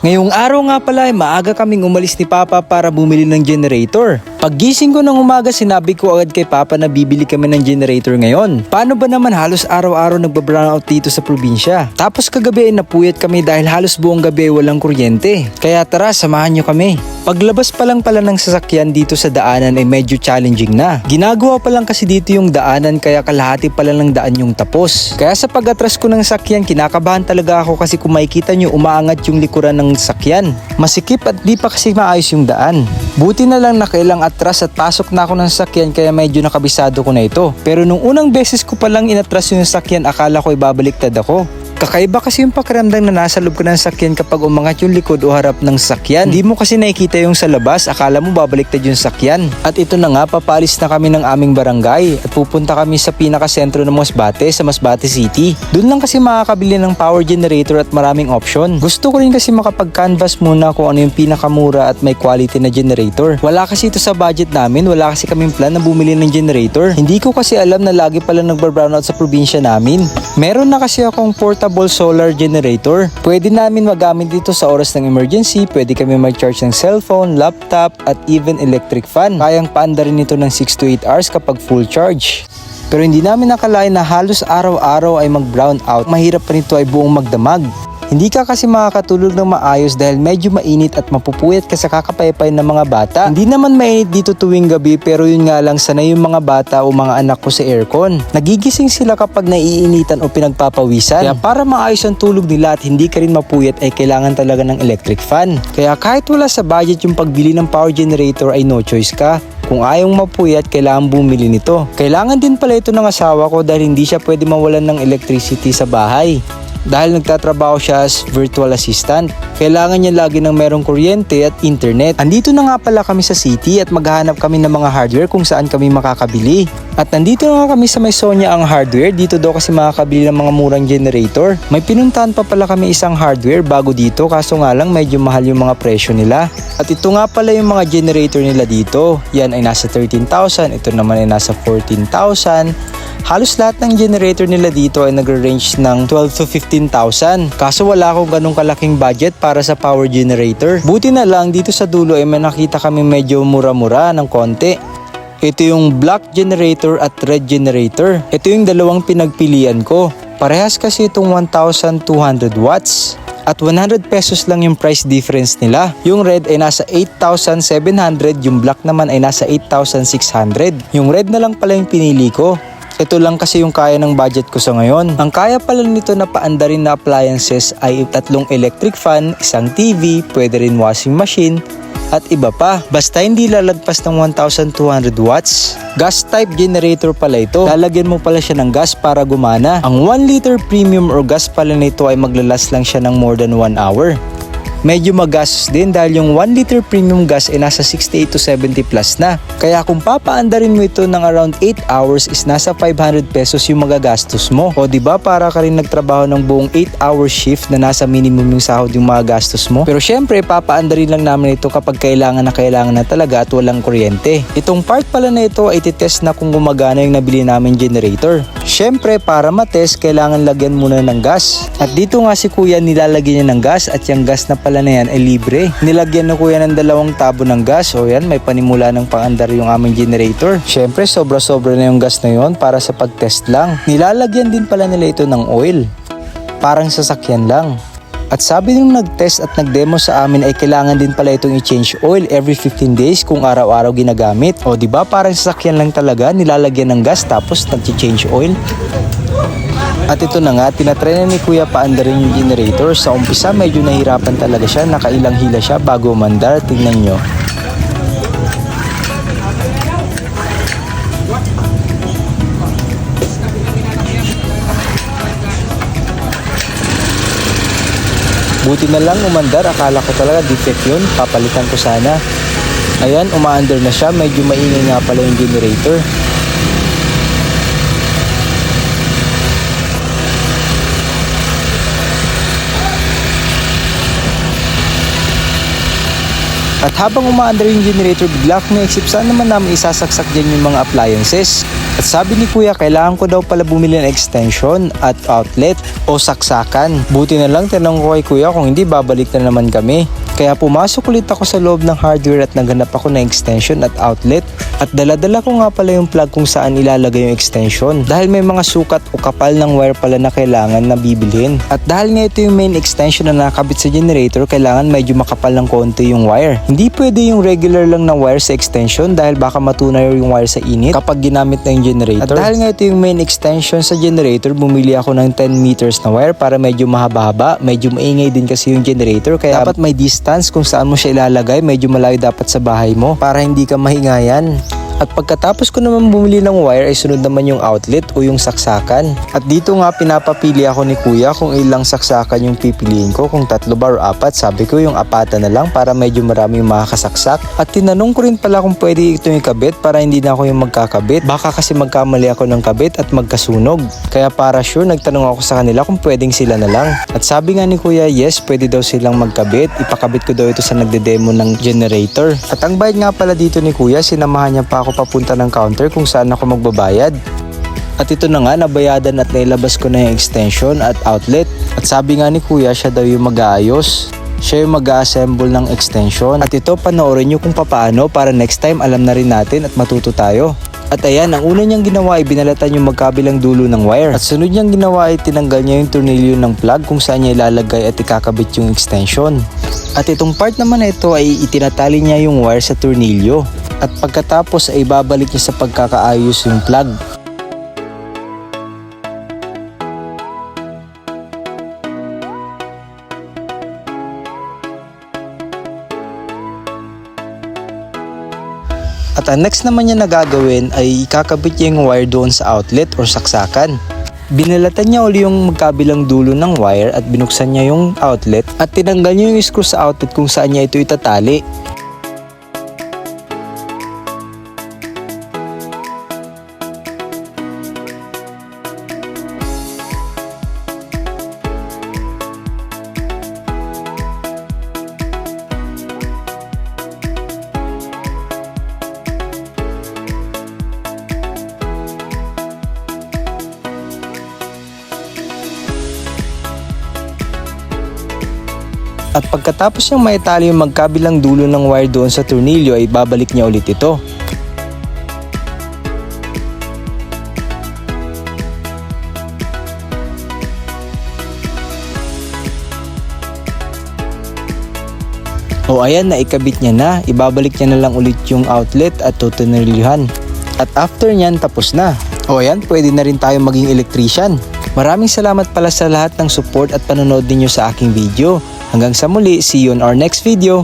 Ngayong araw nga pala ay maaga kaming umalis ni Papa para bumili ng generator. Paggising ko ng umaga sinabi ko agad kay Papa na bibili kami ng generator ngayon. Paano ba naman halos araw-araw nagbabrownout dito sa probinsya? Tapos kagabi ay napuyat kami dahil halos buong gabi ay walang kuryente. Kaya tara samahan nyo kami. Paglabas pa lang pala ng sasakyan dito sa daanan ay medyo challenging na. Ginagawa pa lang kasi dito yung daanan kaya kalahati pala ng daan yung tapos. Kaya sa pag-atras ko ng sakyan kinakabahan talaga ako kasi kung makikita nyo umaangat yung likuran ng sakyan. Masikip at di pa kasi maayos yung daan. Buti na lang nakailang atras at pasok na ako ng sakyan kaya medyo nakabisado ko na ito. Pero nung unang beses ko palang inatras yung sakyan akala ko ibabaliktad ako. Kakaiba kasi yung pakiramdam na nasa loob ka ng sakyan kapag umangat yung likod o harap ng sakyan. Hindi mo kasi nakikita yung sa labas, akala mo babaliktad yung sakyan. At ito na nga, papalis na kami ng aming barangay at pupunta kami sa pinakasentro ng Masbate, sa Masbate City. Doon lang kasi makakabili ng power generator at maraming option. Gusto ko rin kasi makapag-canvas muna kung ano yung pinakamura at may quality na generator. Wala kasi ito sa budget namin, wala kasi kaming plan na bumili ng generator. Hindi ko kasi alam na lagi pala nagbar-brownout sa probinsya namin. Meron na kasi akong portable solar generator. Pwede namin magamit dito sa oras ng emergency, pwede kami mag-charge ng cellphone, laptop, at even electric fan. Kayang paanda rin ito ng 6 to 8 hours kapag full charge. Pero hindi namin nakalain na halos araw-araw ay mag-brown out. Mahirap pa nito ay buong magdamag. Hindi ka kasi makakatulog ng maayos dahil medyo mainit at mapupuyat ka sa kakapaypay ng mga bata. Hindi naman mainit dito tuwing gabi pero yun nga lang sanay yung mga bata o mga anak ko sa aircon. Nagigising sila kapag naiinitan o pinagpapawisan. Kaya para maayos ang tulog nila at hindi ka rin mapuyat ay kailangan talaga ng electric fan. Kaya kahit wala sa budget yung pagbili ng power generator ay no choice ka. Kung ayaw mapuyat, kailangan bumili nito. Kailangan din pala ito ng asawa ko dahil hindi siya pwede mawalan ng electricity sa bahay dahil nagtatrabaho siya as virtual assistant. Kailangan niya lagi ng merong kuryente at internet. Andito na nga pala kami sa city at maghahanap kami ng mga hardware kung saan kami makakabili. At nandito na nga kami sa may Sonya ang hardware. Dito daw kasi makakabili ng mga murang generator. May pinuntahan pa pala kami isang hardware bago dito kaso nga lang medyo mahal yung mga presyo nila. At ito nga pala yung mga generator nila dito. Yan ay nasa 13,000. Ito naman ay nasa 14,000. Halos lahat ng generator nila dito ay nagre-range ng 12 to 15,000. Kaso wala akong ganong kalaking budget para sa power generator. Buti na lang dito sa dulo ay may nakita kami medyo mura-mura ng konti. Ito yung black generator at red generator. Ito yung dalawang pinagpilian ko. Parehas kasi itong 1,200 watts. At 100 pesos lang yung price difference nila. Yung red ay nasa 8,700, yung black naman ay nasa 8,600. Yung red na lang pala yung pinili ko. Ito lang kasi yung kaya ng budget ko sa ngayon. Ang kaya pala nito na paandarin na appliances ay tatlong electric fan, isang TV, pwede rin washing machine, at iba pa. Basta hindi lalagpas ng 1,200 watts. Gas type generator pala ito. Lalagyan mo pala siya ng gas para gumana. Ang 1 liter premium or gas pala nito ay maglalas lang siya ng more than 1 hour medyo magastos din dahil yung 1 liter premium gas ay nasa 68 to 70 plus na. Kaya kung papaandarin mo ito ng around 8 hours is nasa 500 pesos yung magagastos mo. O ba para ka rin nagtrabaho ng buong 8 hour shift na nasa minimum yung sahod yung mga gastos mo. Pero syempre papaandarin lang namin ito kapag kailangan na kailangan na talaga at walang kuryente. Itong part pala na ito ay titest na kung gumagana yung nabili namin generator. Syempre para matest kailangan lagyan muna ng gas. At dito nga si kuya nilalagyan niya ng gas at yung gas na pala na yan ay libre. Nilagyan na kuya ng dalawang tabo ng gas. O yan, may panimula ng pangandar yung aming generator. Syempre, sobra-sobra na yung gas na yon para sa pag-test lang. Nilalagyan din pala nila ito ng oil. Parang sasakyan lang. At sabi nung nag-test at nag-demo sa amin ay kailangan din pala itong i-change oil every 15 days kung araw-araw ginagamit. O di ba parang sasakyan lang talaga, nilalagyan ng gas tapos nag-change oil. At ito na nga, tinatry na ni Kuya paandarin yung generator. Sa umpisa, medyo nahirapan talaga siya. Nakailang hila siya bago mandar. Tingnan nyo. Buti na lang umandar. Akala ko talaga defect yun. Papalitan ko sana. Ayan, umaandar na siya. Medyo maingay nga pala yung generator. At habang umaandar yung generator, bigla akong naisip saan naman namin isasaksak dyan yung mga appliances. At sabi ni kuya, kailangan ko daw pala bumili ng extension at outlet o saksakan. Buti na lang tinanong ko kay kuya kung hindi babalik na naman kami. Kaya pumasok ulit ako sa loob ng hardware at naghanap ako ng extension at outlet. At daladala ko nga pala yung plug kung saan ilalagay yung extension. Dahil may mga sukat o kapal ng wire pala na kailangan na bibilhin. At dahil nga ito yung main extension na nakabit sa generator, kailangan medyo makapal ng konti yung wire. Hindi pwede yung regular lang na wire sa extension dahil baka matunaw yung wire sa init kapag ginamit na yung generator. At dahil nga ito yung main extension sa generator, bumili ako ng 10 meters na wire para medyo mahaba-haba. Medyo maingay din kasi yung generator kaya dapat may distance kung saan mo siya ilalagay. Medyo malayo dapat sa bahay mo para hindi ka mahingayan. At pagkatapos ko naman bumili ng wire ay sunod naman yung outlet o yung saksakan. At dito nga pinapapili ako ni kuya kung ilang saksakan yung pipiliin ko kung tatlo ba o apat. Sabi ko yung apata na lang para medyo marami yung makakasaksak. At tinanong ko rin pala kung pwede ito yung kabit para hindi na ako yung magkakabit. Baka kasi magkamali ako ng kabit at magkasunog. Kaya para sure nagtanong ako sa kanila kung pwedeng sila na lang. At sabi nga ni kuya yes pwede daw silang magkabit. Ipakabit ko daw ito sa nagde-demo ng generator. At ang bayad nga pala dito ni kuya sinamahan niya pa ako papunta ng counter kung saan ako magbabayad. At ito na nga, nabayadan at nailabas ko na yung extension at outlet. At sabi nga ni kuya, siya daw yung mag-aayos. Siya yung mag-assemble ng extension. At ito, panoorin nyo kung papaano para next time alam na rin natin at matuto tayo. At ayan, ang una niyang ginawa ay binalatan yung magkabilang dulo ng wire. At sunod niyang ginawa ay tinanggal niya yung tornilyo ng plug kung saan niya ilalagay at ikakabit yung extension. At itong part naman na ito ay itinatali niya yung wire sa tornilyo. At pagkatapos ay babalik niya sa pagkakaayos yung plug. At ang next naman niya na gagawin ay ikakabit niya yung wire doon sa outlet or saksakan. Binalatan niya uli yung magkabilang dulo ng wire at binuksan niya yung outlet at tinanggal niya yung screw sa outlet kung saan niya ito itatali. At pagkatapos niyang maitali yung magkabilang dulo ng wire doon sa tornilyo ay babalik niya ulit ito. O ayan, naikabit niya na. Ibabalik niya na lang ulit yung outlet at tutunulyuhan. At after niyan, tapos na. O ayan, pwede na rin tayo maging electrician. Maraming salamat pala sa lahat ng support at panonood ninyo sa aking video. Hanggang sa muli, see you on our next video.